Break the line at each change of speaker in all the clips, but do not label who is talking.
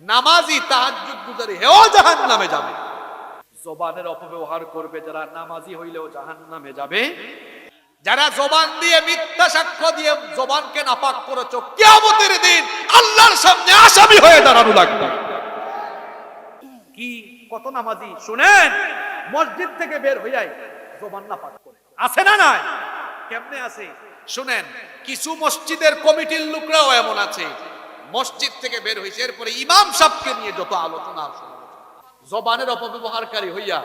নামাজি তাহাজ্জুদ গুজারি হেও জাহান নামে যাবে। জবানের অপব্যবহার করবে যারা নামাজি হইলেও জাহান নামে যাবে। যারা জবান দিয়ে মিথ্যা সাক্ষ্য দিয়ে জবানকে নাপাক করেছ কিয়ামতের দিন আল্লাহর সামনে আসামি হয়ে দাঁড়ানো লাগবে। কি কত নামাজি? শুনেন মসজিদ থেকে বের হইয়াই জবান নাপাক করে। আছে না নাই? কেমনে আছে? শুনেন কিছু মসজিদের কমিটির লোকরাও এমন আছে মসজিদ থেকে বের হয়েছে এরপরে ইমাম সাহেবকে নিয়ে যত আলোচনা জবানের অপব্যবহারকারী হইয়া,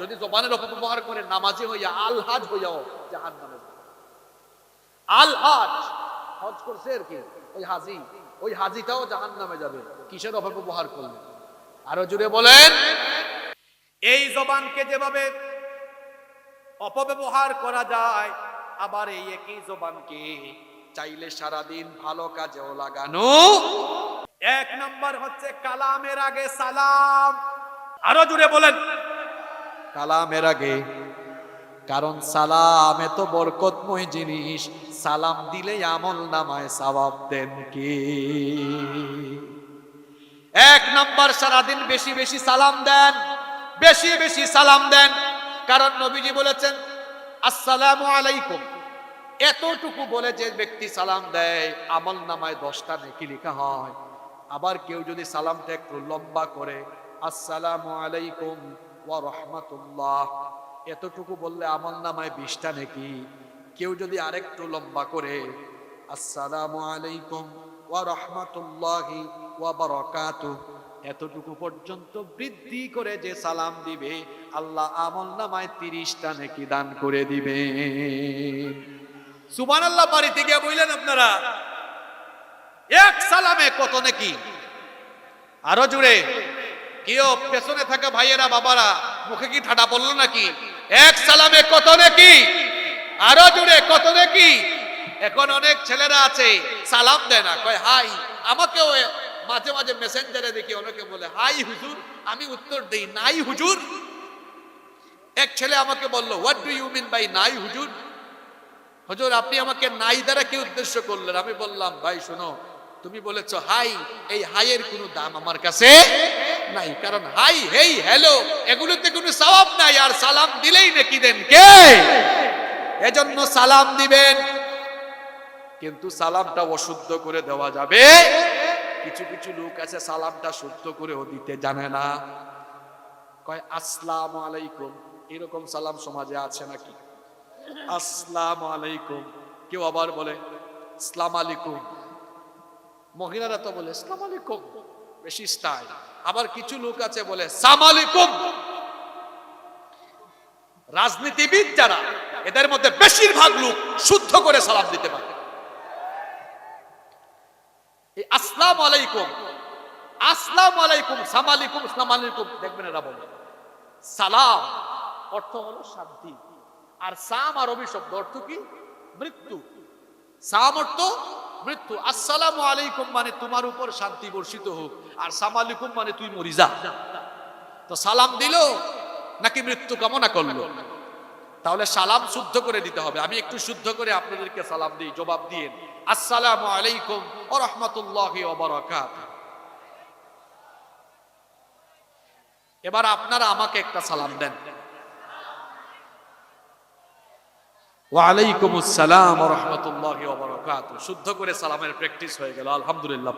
যদি জবানের অপব্যবহার করে, নামাজি হইয়া, আলহাজ হইয়াও জাহান নামে আল হাজ হজ করছে আর কি, ওই হাজি, ওই হাজিটাও জাহান নামে যাবে। কিসের অপব্যবহার করলে? আরও জুড়ে বলেন। এই জবানকে যেভাবে অপব্যবহার করা যায়, আবার এই একই জবানকে চাইলে সারাদিন ভালো কাজেও লাগানো। এক নম্বর হচ্ছে কালামের আগে সালাম। আরও জুড়ে বলেন। কালামের আগে কারণ সালাম এত বরকতময় জিনিস সালাম দিলে আমল নামায় সওয়াব দেন কি? এক নাম্বার সারাদিন বেশি বেশি সালাম দেন বেশি বেশি সালাম দেন কারণ নবীজি বলেছেন আসসালামু আলাইকুম। এতটুকু বলে যে ব্যক্তি সালাম দেয়, আমল নামায় দশটা নেকি লেখা হয়। আবার কেউ যদি সালামটা একটু লম্বা করে, আসসালামু আলাইকুম ওয়া রাহমাতুল্লাহ। এতটুকু বললে আমল নামায় বিশটা নেকি। কেউ যদি আরেকটু লম্বা করে, আসসালামু আলাইকুম ওয়া রাহমাতুল্লাহি ওয়া বারাকাতুহু। এতটুকু পর্যন্ত বৃদ্ধি করে যে সালাম দিবে, আল্লাহ আমল নামায় তিরিশটা নেকি দান করে দিবে সুবান আল্লাহ বাড়িতে গিয়ে বললেন আপনারা, এক সালামে কত নাকি? আরও জুড়ে কেউ পেছনে থাকা ভাইয়েরা, বাবারা, মুখে কি ঠাটা বলল নাকি? এক সালামে কত নাকি? আরও জুড়ে কত নাকি? এখন অনেক ছেলেরা আছে, সালাম দেয় না, কয়, হাই, আমাকেও মাঝে মাঝে মেসেঞ্জারে দেখি, অনেকে বলে, হাই হুজুর, আমি উত্তর দেই, নাই হুজুর? এক ছেলে আমাকে বলল what do you mean by নাই হুজুর? হুজুর, আপনি আমাকে নাই দ্বারা কি উদ্দেশ্য করলেন? আমি বললাম, ভাই, শোনো, তুমি বলেছ হাই, এই হাইয়ের কোনো দাম আমার কাছে নাই। কারণ হাই, হেই, হ্যালো, এগুলোতে কোনো সওয়াব নাই, আর সালাম দিলেই নাকি দেন কে? এজন্য সালাম দিবেন। কিন্তু সালামটা অশুদ্ধ করে দেওয়া যাবে। কিছু কিছু লোক আছে, সালামটা শুদ্ধ করেও দিতে জানে না। কয়, আসসালাম আলাইকুম। এরকম সালাম সমাজে আছে নাকি? আসসালাম আলাইকুম। কেউ আবার বলে ইসলাম আলাইকুম। মহিলারা তো বলে ইসলাম আলাইকুম। বেশি স্টাইল। আবার কিছু লোক আছে বলে সাম আলাইকুম। রাজনীতিবিদ যারা, এদের মধ্যে বেশিরভাগ লোক শুদ্ধ করে সালাম দিতে পারে। এই আসসালাম আলাইকুম। আসসালাম আলাইকুম। সাম আলাইকুম। ইসলাম আলাইকুম। দেখবেন এরা বলে, সালাম। অর্থ হলো শান্তি। আর সাম আরবি শব্দ অর্থ কি? মৃত্যু। সাম অর্থ মৃত্যু। আসসালামু আলাইকুম মানে তোমার উপর শান্তি বর্ষিত হোক, আর সাম আলাইকুম মানে তুই মরি যা। তো সালাম দিল নাকি মৃত্যু কামনা করল? তাহলে সালাম শুদ্ধ করে দিতে হবে। আমি একটু শুদ্ধ করে আপনাদেরকে সালাম দিই, জবাব দিয়ে আসসালামু আলাইকুম ও রহমতুল্লাহ এবার আপনারা আমাকে একটা সালাম দেন। ওয়ালাইকুম আসসালাম রহমতুল্লাহ শুদ্ধ করে সালামের প্র্যাকটিস হয়ে গেল, আলহামদুলিল্লাহ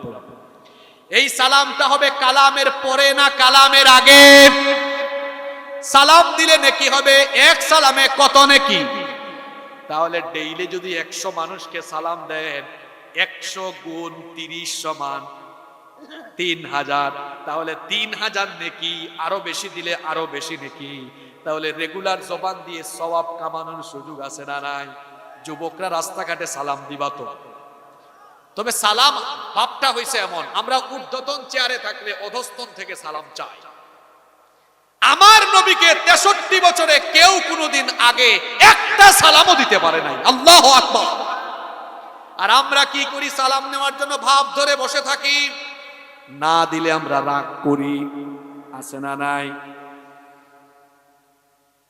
এই সালামটা হবে কালামের পরে না কালামের আগে? সালাম দিলে নাকি হবে, এক সালামে কত নাকি? তাহলে ডেইলি যদি একশো মানুষকে সালাম দেন, একশো গুণ তিরিশ সমান তিন হাজার, তাহলে তিন হাজার নেকি, আরও বেশি দিলে আরও বেশি নেকি। তাহলে রেগুলার জবান দিয়ে সবাব কামানোর সুযোগ আছে না নাই? যুবকরা রাস্তাঘাটে সালাম দিবা তো। তবে সালাম ভাবটা হয়েছে এমন, আমরা ঊর্ধ্বতন চেয়ারে থাকলে অধস্তন থেকে সালাম চাই। আমার নবীকে তেষট্টি বছরে কেউ কোনোদিন আগে একটা সালামও দিতে পারে নাই। আল্লাহ আকবার। আর আমরা কি করি সালাম নেওয়ার জন্য ভাব ধরে বসে থাকি? না দিলে আমরা রাগ করি। আছে না নাই?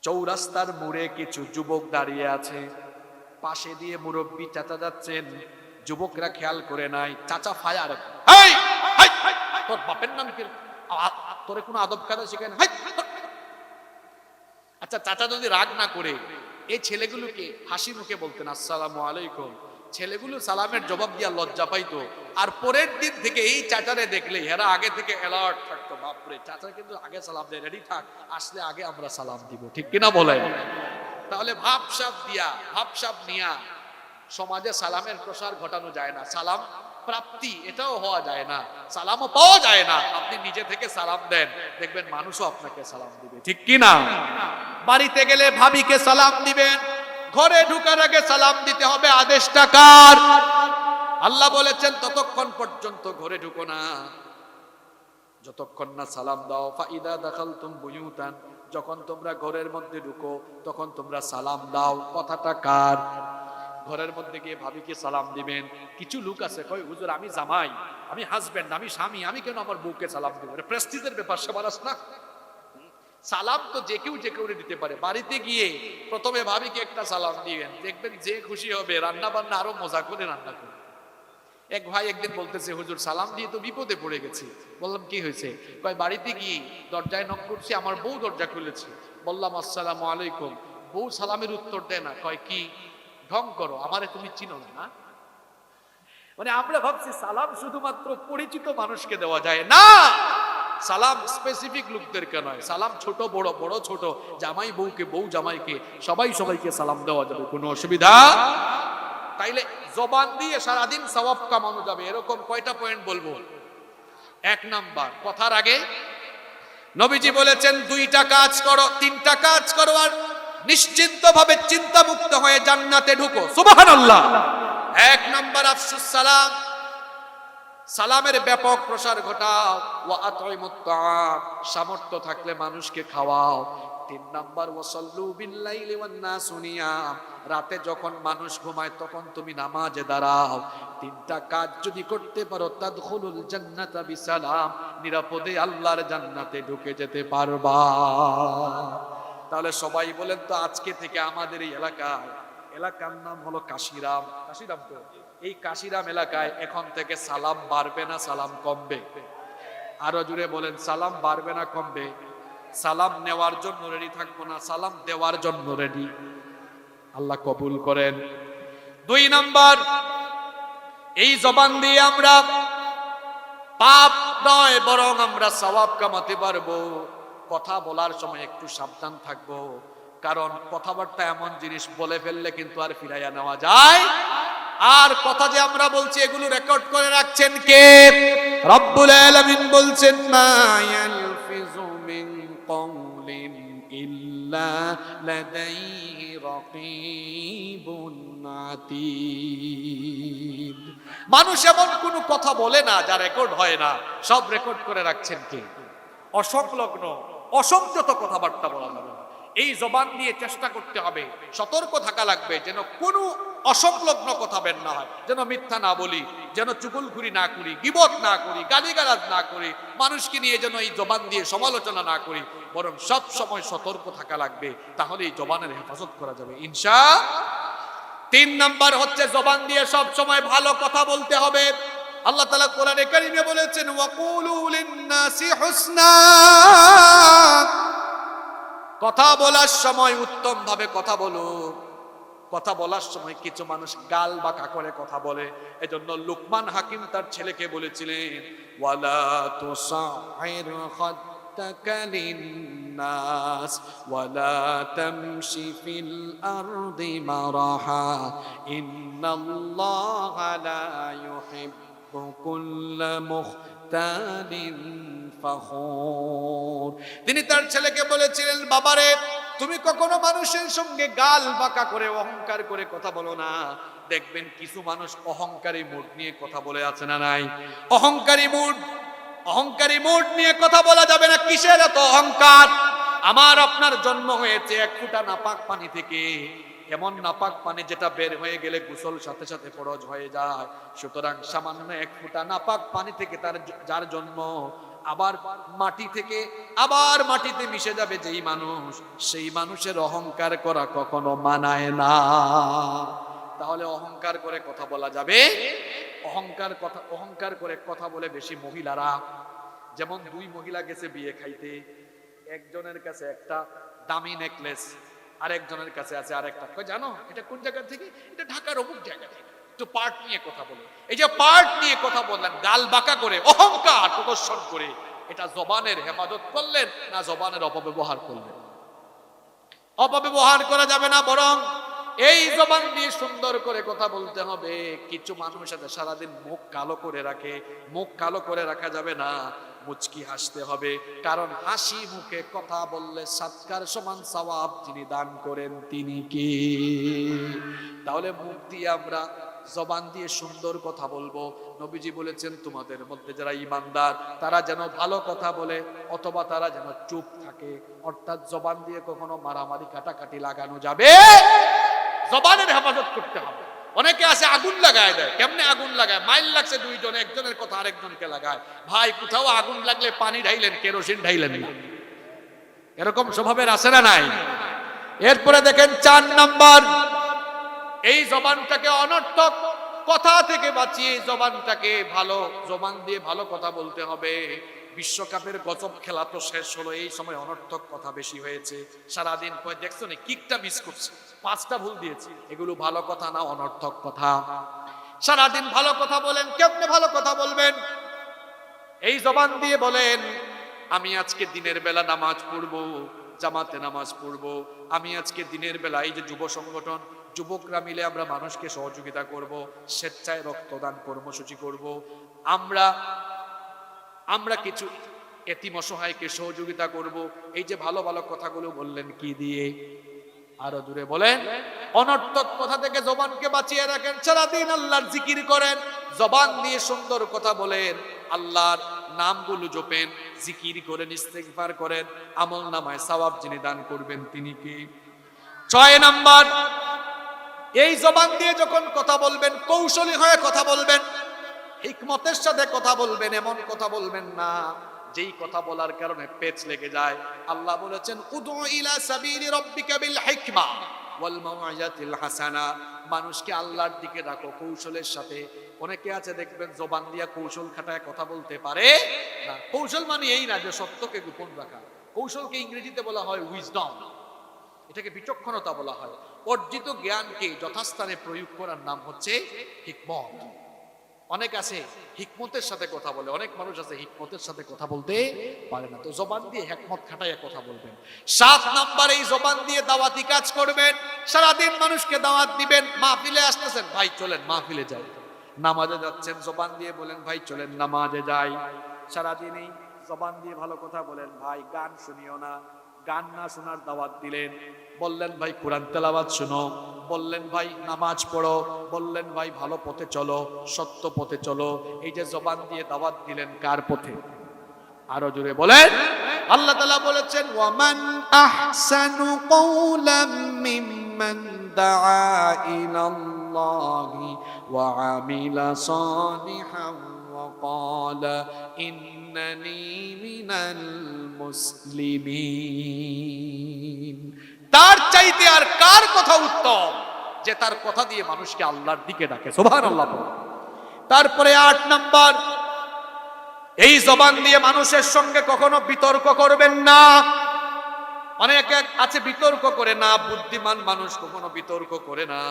চৌরাস্তার মোড়ে কিছু যুবক দাঁড়িয়ে আছে। পাশে দিয়ে মুরব্বী চাচা যাচ্ছেন। যুবকরা খেয়াল করে নাই। চাচা ফায়ার। তোর বাপের নাম কি? তোরে কোনো আদব কাদা শেখায় না? আচ্ছা চাচা যদি রাগ না করে এই ছেলেগুলোকে হাসি মুখে বলতেন আসসালামু আলাইকুম। ছেলেগুলো সালামের জবাব দিয়া লজ্জা পাইতো। আর পরের দিন থেকে এই চাচারে দেখলে এরা আগে থেকে অ্যালার্ট বাপরে, চাচা কিন্তু আগে সালাম দেয়, রেডি থাক, আসলে আগে আমরা সালাম দিব। ঠিক কিনা বলে তাহলে ভাবসাব দিয়া ভাবসাব নিয়া সমাজে সালামের প্রসার ঘটানো যায় না। সালাম প্রাপ্তি, এটাও হওয়া যায় না। সালামও পাওয়া যায় না। আপনি নিজে থেকে সালাম দেন, দেখবেন মানুষও আপনাকে সালাম দিবে। ঠিক কি না বাড়িতে গেলে ভাবিকে সালাম দিবেন, ঘরে ঢুকার আগে সালাম দিতে হবে, আদেশটা কার? আল্লাহ বলেছেন, ততক্ষণ পর্যন্ত ঘরে ঢুকো না। যতক্ষণ না সালাম দাও, ফাইদা দাখালতুম বুয়ুতান, যখন তোমরা ঘরের মধ্যে ঢুকো, তখন তোমরা সালাম দাও। কথাটা কার? ঘরের মধ্যে গিয়ে ভাবিকে সালাম দিবেন? কিছু লোক আছে, কয়, হুজুর, আমি জামাই, আমি হাজবেন্ড আমি স্বামী, আমি কেন আমার বউকে সালাম দিব? প্রেস্টিজের ব্যাপার, সে মানুষ না। সালাম তো যে কেউ যে কেউ দিতে পারে। বাড়িতে গিয়ে প্রথমে ভাবিকে একটা সালাম দিবেন। দেখবেন যে খুশি হবে রান্না বান্না আরও মজা করে রান্না করবে। এক ভাই একদিন বলতেছে, হুজুর, সালাম দিয়ে তো বিপদে পড়ে গেছি। বললাম, কি হয়েছে? কয়, বাড়িতে গিয়ে দরজায় নক করছি, আমার বউ দরজা খুলেছে। বললাম, আসসালামু আলাইকুম। বউ সালামের উত্তর দেয় না, কয়, কি? ঢং করো, আমারে তুমি চিনো না মানে আমরা ভাবছি, সালাম শুধুমাত্র পরিচিত মানুষকে দেওয়া যায় না। সালাম স্পেসিফিক লোকদেরকে নয়, সালাম ছোট, বড় বড় ছোট, জামাই বউকে, বউ জামাইকে, সবাই সবাইকে সালাম দেওয়া যাবে, কোনো অসুবিধা তাইলে জবান দিয়ে সারাদিন সওয়াব কামানো যাবে, এরকম কয়টা পয়েন্ট বলব? এক নাম্বার, কথার আগে নবীজি বলেছেন, দুইটা কাজ করো, তিনটা কাজ করো আর নিশ্চিন্ত ভাবে চিন্তা মুক্ত হয়ে জান্নাতে ঢুকো। এক নাম্বার, আফসুস সালাম। সালামের ব্যাপক প্রসার ঘটাও। ওয়া সামর্থ্য থাকলে মানুষকে খাওয়াও। তিন নাম্বার, ওয়াসাল্লু বিল্লাইলি ওয়ান নাসু নিয়াম রাতে যখন মানুষ ঘুমায়, তখন তুমি নামাজে দাঁড়াও। তিনটা কাজ যদি করতে পারো, তাদখুলুল জান্নাতা বিসালাম। নিরাপদে আল্লাহর জান্নাতে ঢুকে যেতে পারবা। তাহলে সবাই বলেন তো, আজকে থেকে আমাদের এই এলাকায়, এলাকার নাম হলো কাশিরাম। কাশিরাম তো? এই কাশিরাম এলাকায় এখন থেকে সালাম বাড়বে না, সালাম কমবে? আরও জুড়ে বলেন, সালাম বাড়বে না, কমবে? সালাম নেওয়ার জন্য রেডি থাকব না, সালাম দেওয়ার জন্য রেডি আল্লাহ কবুল করেন। দুই নাম্বার, এই জবান দিয়ে আমরা পাপ নয়, বরং আমরা সওয়াব কামাতে পারব। কথা বলার সময় একটু সাবধান থাকব, কারণ কথাবার্তা এমন জিনিস বলে ফেললে কিন্তু আর ফিরাইয়া নেওয়া যায়। আর কথা যে আমরা বলছি, এগুলো রেকর্ড করে রাখছেন কে? রব্বুল আলামিন বলছেন, মা ইল্লা لديه رقيب عتيد মানুষ এমন কোনো কথা বলে না যা রেকর্ড হয় না, সব রেকর্ড করে রাখছেন কে? অসংলগ্ন, অসংযত কথাবার্তা বলা যাবে এই জবান দিয়ে চেষ্টা করতে হবে, সতর্ক থাকা লাগবে যেন কোনো অসংলগ্ন কথা বের না হয়। যেন মিথ্যা না বলি, যেন চুগলখুরি না করি, গিবত না করি, গালিগালাজ না করি, মানুষকে নিয়ে যেন এই জবান দিয়ে সমালোচনা না করি, বরং সব সময় সতর্ক থাকা লাগবে, তাহলে এই জবানের হেফাজত করা যাবে। ইনশা তিন নাম্বার হচ্ছে জবান দিয়ে সব সময় ভালো কথা বলতে হবে। আল্লাহ তাআলা কোরআনে কারিমে বলেছেন কথা বলার সময় উত্তম ভাবে কথা বলো কথা বলার সময় কিছু মানুষ গাল বাঁকা করে কথা বলে। এজন্য লুকমান হাকিম তার ছেলেকে বলেছিলেন, ওয়ালা ফখুর। তিনি তার ছেলেকে বলেছিলেন, বাবারে তুমি কখনো মানুষের সঙ্গে গাল বাঁকা করে, অহংকার করে কথা বলো না। দেখবেন কিছু মানুষ অহংকারী মুড নিয়ে কথা বলে আছে না নাই? অহংকারী মুড অহংকারী মুড নিয়ে কথা বলা যাবে না কিসের এত অহংকার? আমার আপনার জন্ম হয়েছে এক ফুটা নাপাক পানি থেকে। এমন নাপাক পানি যেটা বের হয়ে গেলে গোসল সাথে সাথে ফরজ হয়ে যায়। সুতরাং সামান্য এক ফুটা নাপাক পানি থেকে তার যার জন্ম আবার মাটি থেকে, আবার মাটিতে মিশে যাবে যেই মানুষ, সেই মানুষের অহংকার করা কখনো মানায় না। তাহলে অহংকার করে কথা বলা যাবে? অহংকার কথা, অহংকার করে কথা বলে বেশি মহিলারা। যেমন দুই মহিলা গেছে বিয়ে খাইতে, একজনের কাছে একটা দামি নেকলেস আর একজনের কাছে আছে আর একটা কয় জানো? এটা কোন জায়গা থেকে? এটা ঢাকার অমুক জায়গা থেকে। একটু পার্ট নিয়ে কথা বলে। এই যে পার্ট নিয়ে কথা বললেন, গাল বাঁকা করে, অহংকার প্রদর্শন করে, এটা জবানের হেফাজত করলেন না জবানের অপব্যবহার করলেন? অপব্যবহার করা যাবে না বরং এই জবান দিয়ে সুন্দর করে কথা বলতে হবে। কিছু মানুষ আছে সারাদিন মুখ কালো করে রাখে, মুখ কালো করে রাখা যাবে না। মুচকি হাসতে হবে, কারণ হাসি মুখে কথা বললে সাতকার সমান সওয়াব যিনি দান করেন তিনি কি? তাহলে মুখ দিয়ে আমরা জবান দিয়ে সুন্দর কথা বলব। নবীজি বলেছেন, তোমাদের মধ্যে যারা ইমানদার, তারা যেন ভালো কথা বলে, অথবা তারা যেন চুপ থাকে। অর্থাৎ জবান দিয়ে কখনো মারামারি, কাটাকাটি লাগানো যাবে। জবানের হেফাজত করতে হবে। অনেকে আছে, আগুন লাগায় দেয়। কেমনে আগুন লাগায়? মাইল লাগছে দুইজন, একজনের কথা আরেকজনকে লাগায়। ভাই, কোথাও আগুন লাগলে পানি ঢাইলেন, কেরোসিন ঢাইলেন এরকম স্বভাবের আছে না নাই? এরপরে দেখেন, চার নাম্বার এই জবানটাকে অনর্থক। কথা থেকে বাঁচিয়ে জবানটাকে ভালো জবান দিয়ে ভালো কথা বলতে হবে। বিশ্বকাপের গজব খেলা তো শেষ হলো, এই সময় অনর্থক কথা বেশি হয়েছে। সারাদিন কয় দেখছ না, কিকটা মিস করছে। পাঁচটা ভুল দিয়েছে, এগুলো ভালো কথা না অনর্থক কথা। সারাদিন ভালো কথা বলেন, কেমনে ভালো কথা বলবেন? এই জবান দিয়ে বলেন, আমি আজকে দিনের বেলা নামাজ পড়ব, জামাতে নামাজ পড়ব। আমি আজকে দিনের বেলা এই যে যুব সংগঠন যুবকরা মিলে আমরা মানুষকে সহযোগিতা করব, স্বেচ্ছায় রক্তদান কর্মসূচি করব। আমরা আমরা কিছু এতিম অসহায়কে সহযোগিতা করব। এই যে ভালো ভালো কথাগুলো বললেন, কি দিয়ে? আরও দূরে বলেন, অনর্থক কথা থেকে জবানকে বাঁচিয়ে রাখেন, সারাদিন আল্লাহর জিকির করেন, জবান দিয়ে সুন্দর কথা বলেন, আল্লাহর নামগুলো জপেন, জিকির করেন, ইস্তেগফার করেন, আমল নামায় সওয়াব যিনি দান করবেন তিনি কি? ছয় নাম্বার এই জবান দিয়ে যখন কথা বলবেন, কৌশলী হয়ে কথা বলবেন, হিকমতের সাথে কথা বলবেন, এমন কথা বলবেন না। যেই কথা বলার কারণে পেচ লেগে যায়। আল্লাহ বলেছেন উদু ইলা সাবিলি রাব্বিকা বিল হিকমা ওয়াল মাউইজাতিল হাসানা। মানুষকে আল্লাহর দিকে ডাকো, কৌশলের সাথে। অনেকে আছে, দেখবেন জবান দিয়া কৌশল খাটায় কথা বলতে পারে না। কৌশল মানে এই না যে সত্যকে গোপন রাখা। কৌশলকে ইংরেজিতে বলা হয় উইজডম এটাকে বিচক্ষণতা বলা হয়। অর্জিত জ্ঞানকে যথাস্থানে প্রয়োগ করার নাম হচ্ছে হিকমত। অনেক আছে হিকমতের সাথে কথা বলে, অনেক মানুষ আছে হিকমতের সাথে কথা বলতে পারে না। তো জবান দিয়ে হেকমত খাটাইয়া কথা বলবেন। সাত নাম্বার এই জবান দিয়ে দাওয়াতি কাজ করবেন। সারাদিন মানুষকে দাওয়াত দিবেন, মাহফিলে আসতেছেন, ভাই, চলেন মাহফিলে যাই। নামাজে যাচ্ছেন, জবান দিয়ে বলেন, ভাই, চলেন নামাজে যাই। সারাদিন এই জবান দিয়ে ভালো কথা বলেন, ভাই, গান শুনিও না। গান না শোনার দাওয়াত দিলেন। বললেন, ভাই, কোরআন তেলাওয়াত শুনো। বললেন, ভাই, নামাজ পড়ো। বললেন, ভাই, ভালো পথে চলো, সত্য পথে চলো। এই যে জবান দিয়ে দাওয়াত দিলেন কার পথে? আরও জোরে বলেন। আল্লাহ তালা বলেছেন, ওয়ামান আহসানু কওলাম মিম্মান দাআ ইলাল্লাহি ওয়া আমিলা সালিহান। ক্বালা ইন্নানি মিনাল মুসলিমিন তার চাইতে আর কার কথা উত্তম? যে তার কথা দিয়ে মানুষকে আল্লাহর দিকে ডাকে। সোভান আল্লাহ তারপরে আট নাম্বার, এই জবান দিয়ে মানুষের সঙ্গে কখনো বিতর্ক করবেন না। অনেক আছে বিতর্ক করে না, বুদ্ধিমান মানুষ কখনো বিতর্ক করে না।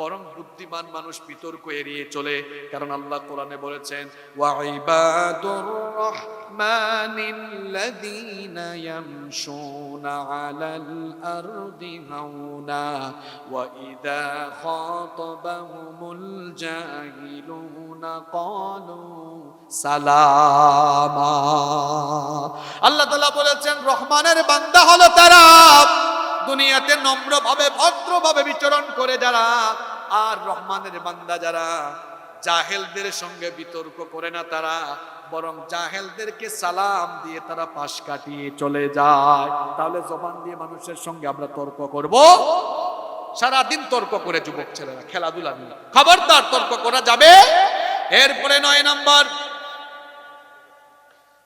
বরং বুদ্ধিমান মানুষ বিতর্ক এড়িয়ে চলে, কারণ আল্লাহ কোরআনে বলেছেন ওয়াইবাদুর আল্লাহ বলেছেন, রহমানের বান্দা হলো তারা। দুনিয়াতে নম্রভাবে, ভদ্রভাবে বিচরণ করে যারা, আর রহমানের বান্দা যারা, জাহেলদের সঙ্গে বিতর্ক করে না তারা, বরং জাহেলদেরকে সালাম দিয়ে তারা পাশ কাটিয়ে চলে যায়। তাহলে জবান দিয়ে মানুষের সঙ্গে আমরা তর্ক করব? সারা দিন তর্ক করে যুবক ছেলেরা খেলাধুলা নিয়ে খবরদার তর্ক করা যাবে? এরপরে নয় নাম্বার।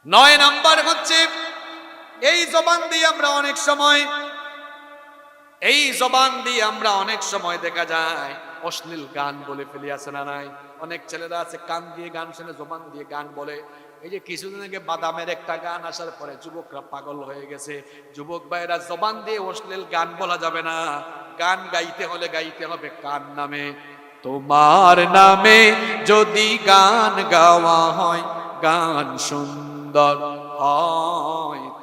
নয় নাম্বার হচ্ছে, এই জবান দিয়ে আমরা অনেক সময় এই জবান দিয়ে আমরা অনেক সময় দেখা যায় অশ্লীল গান বলে ফেলি, আছে না নাই? অনেক ছেলেরা আছে, কান দিয়ে গান শুনে, জবান দিয়ে গান বলে। এই যে কিছুদিন আগে বাদামের একটা গান আসার পরে যুবকরা পাগল হয়ে গেছে। যুবক ভাইরা, জবান দিয়ে অশ্লীল গান বলা যাবে না। গান গাইতে হলে গাইতে হবে কান নামে? তোমার নামে যদি গান গাওয়া হয়, গান সুন্দর হয়।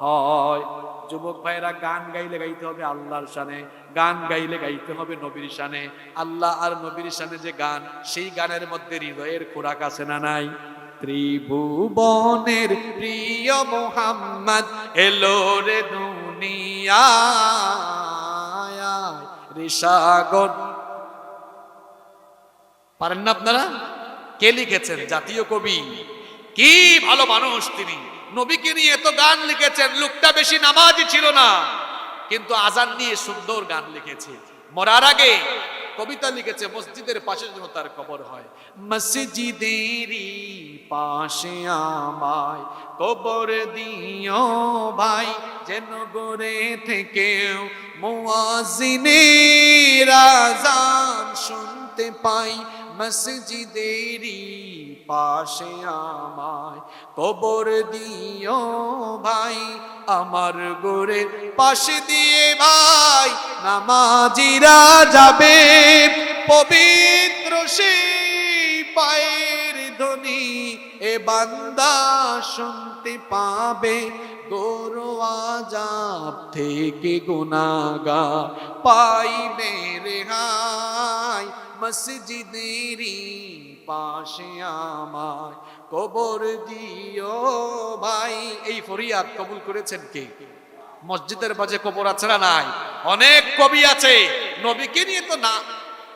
হয়। যুবক ভাইরা গান গাইলে গাইতে হবে আল্লাহর শানে, গান গাইলে গাইতে হবে নবীর শানে। আল্লাহ আর নবীর শানে যে গান, সেই গানের মধ্যে হৃদয়ের খোরাক আছে না নাই? ত্রিভুবনের প্রিয় মোহাম্মদ এলো রে ঋষাগণ পারেন না আপনারা? কে লিখেছেন? জাতীয় কবি। কি ভালো মানুষ তিনি। নবীকে নিয়ে এত গান লিখেছেন, লোকটা বেশি নামাজি ছিল না। কিন্তু আজান নিয়ে সুন্দর গান লিখেছে। মরার আগে কবিতা লিখেছে, মসজিদের পাশে যেন তার কবর হয়। মসজিদেরই পাশে আমায় কবর দিও ভাই, যেন গড়ে থেকেও মুয়াজিনের আজান শুনতে পাই। মসজিদেরই পাশে আমায় কবর দিও ভাই, আমার গোরে পাশে দিয়ে ভাই নামাজিরা যাবে পবিত্র সেই পায়ের ধ্বনি, এ বান্দা শুনতে পাবে গরু আজাব থেকে গুনাগা পাই মেরে হাই মসজিদেরই পাশে আমায় কবর দিও ভাই। এই ফরিয়াদ কবুল করেছেন কে? মসজিদের মাঝে কবর আছে না নাই? অনেক কবি আছে। নবীকে নিয়ে তো না,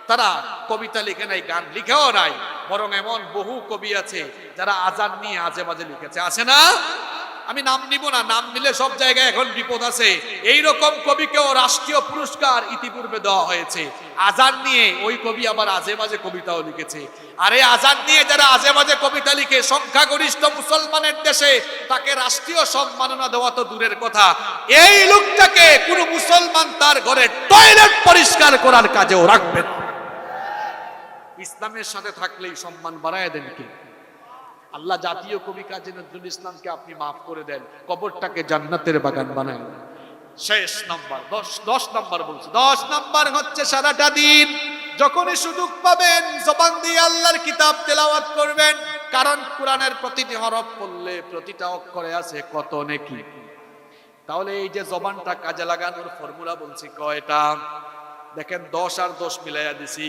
তারা কবিতা লিখে নাই, গান লিখেও নাই। বরং এমন বহু কবি আছে যারা আজান নিয়ে আজে বাজে লিখেছে। আছে না? আমি নাম নিব না, নাম নিলে সব জায়গায় এখন বিপদ আছে। এই রকম কবিকেও রাষ্ট্রীয় পুরস্কার ইতিপূর্বে দেওয়া হয়েছে। আজান নিয়ে ওই কবি আবার আজে মাঝে কবিতাও লিখেছে। আর এই আজান নিয়ে যারা আজে মাঝে কবিতা লিখে, সংখ্যাগরিষ্ঠ মুসলমানের দেশে তাকে রাষ্ট্রীয় সম্মাননা দেওয়া তো দূরের কথা। এই লোকটাকে কোনো মুসলমান তার ঘরে টয়লেট পরিষ্কার করার কাজেও রাখবেন ইসলামের সাথে থাকলেই সম্মান বাড়ায় দেন কে? আল্লাহ জাতীয় কবি কাজী নজরুল ইসলামকে আপনি মাফ করে দেন, কবরটাকে জান্নাতের বাগান বানায় শেষ নাম্বার, দশ দশ নাম্বার বলছি। দশ নাম্বার হচ্ছে সারাটা দিন। যখনই সুযোগ পাবেন, জবান দিয়ে আল্লাহর কিতাব তেলাওয়াত করবেন। কারণ কোরআনের প্রতিটি হরফ পড়লে প্রতিটা অক্ষরে আছে কত নেকি তাহলে এই যে জবানটা কাজে লাগানোর ফর্মুলা বলছি কয়টা? দেখেন দশ আর দশ মিলাইয়া দিছি।